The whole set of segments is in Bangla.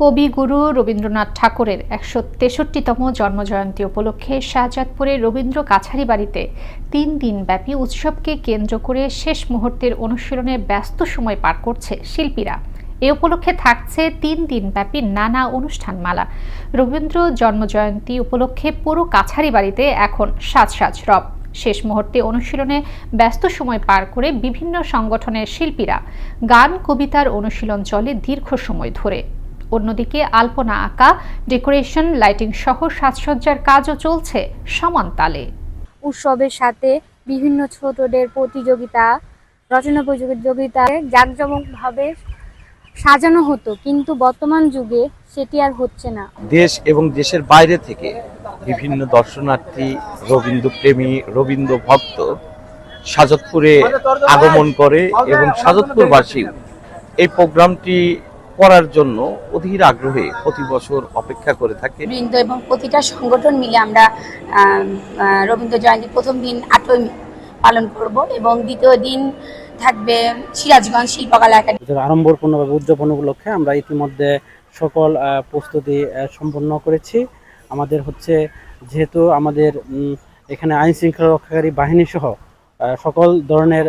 কবিগুরু রবীন্দ্রনাথ ঠাকুরের একশো তেষট্টিতম জন্মজয়ন্তী উপলক্ষে শাহজাদপুরের রবীন্দ্র কাছারি বাড়িতে তিন দিনব্যাপী উৎসবকে কেন্দ্র করে শেষ মুহূর্তের অনুশীলনে ব্যস্ত সময় পার করছে শিল্পীরা। এ উপলক্ষে থাকছে তিন দিনব্যাপী নানা অনুষ্ঠানমালা। রবীন্দ্র জন্মজয়ন্তী উপলক্ষে পুরো কাছারি বাড়িতে এখন সাজ সাজ রব। শেষ মুহূর্তে অনুশীলনে ব্যস্ত সময় পার করে বিভিন্ন সংগঠনের শিল্পীরা গান, কবিতার অনুশীলন চলে দীর্ঘ সময় ধরে। অন্যদিকে আলপনা আঁকা ডেকোরেশন লাইটিং সহ সাজসজ্জার কাজও চলছে সমান তালে। উৎসবের সাথে বিভিন্ন ছোটদের প্রতিযোগিতা রচনা প্রতিযোগিতা জাঁকজমকভাবে সাজানো হতো কিন্তু বর্তমান যুগে সেটি আর হচ্ছে না। দেশ এবং দেশের বাইরে থেকে বিভিন্ন দর্শনার্থী রবীন্দ্র প্রেমী রবীন্দ্র ভক্ত সাজতপুরে আগমন করে এবং সাজতপুরবাসী এই প্রোগ্রামটি করার জন্য অধীর আগ্রহে প্রতি বছর অপেক্ষা করে থাকে। বৃন্দ এবং প্রতিটা সংগঠন মিলে আমরা রবীন্দ্র জয়ন্তী প্রথম দিন আটই পালন করব এবং দ্বিতীয় দিন থাকবে সিরাজগঞ্জ শিল্পকলা একাডেমি। আড়ম্বরপূর্ণভাবে উদযাপন উপলক্ষে আমরা ইতিমধ্যে সকল প্রস্তুতি সম্পন্ন করেছি। আমাদের হচ্ছে যেহেতু আমাদের এখানে আইন শৃঙ্খলা রক্ষাকারী বাহিনী সহ সকল ধরনের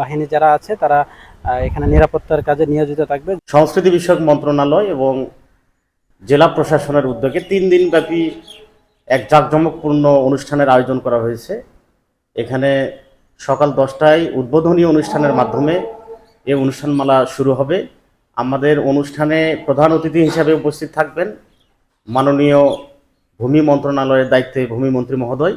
বাহিনী যারা আছে তারা এখানে নিরাপত্তার কাজে নিয়োজিত থাকবে। সংস্কৃতি বিষয়ক মন্ত্রণালয় এবং জেলা প্রশাসনের উদ্যোগে তিন দিনব্যাপী এক জাঁকজমকপূর্ণ অনুষ্ঠানের আয়োজন করা হয়েছে। এখানে সকাল দশটায় উদ্বোধনী অনুষ্ঠানের মাধ্যমে এই অনুষ্ঠানমালা শুরু হবে। আমাদের অনুষ্ঠানে প্রধান অতিথি হিসাবে উপস্থিত থাকবেন মাননীয় ভূমি মন্ত্রণালয়ের দায়িত্বে ভূমিমন্ত্রী মহোদয়।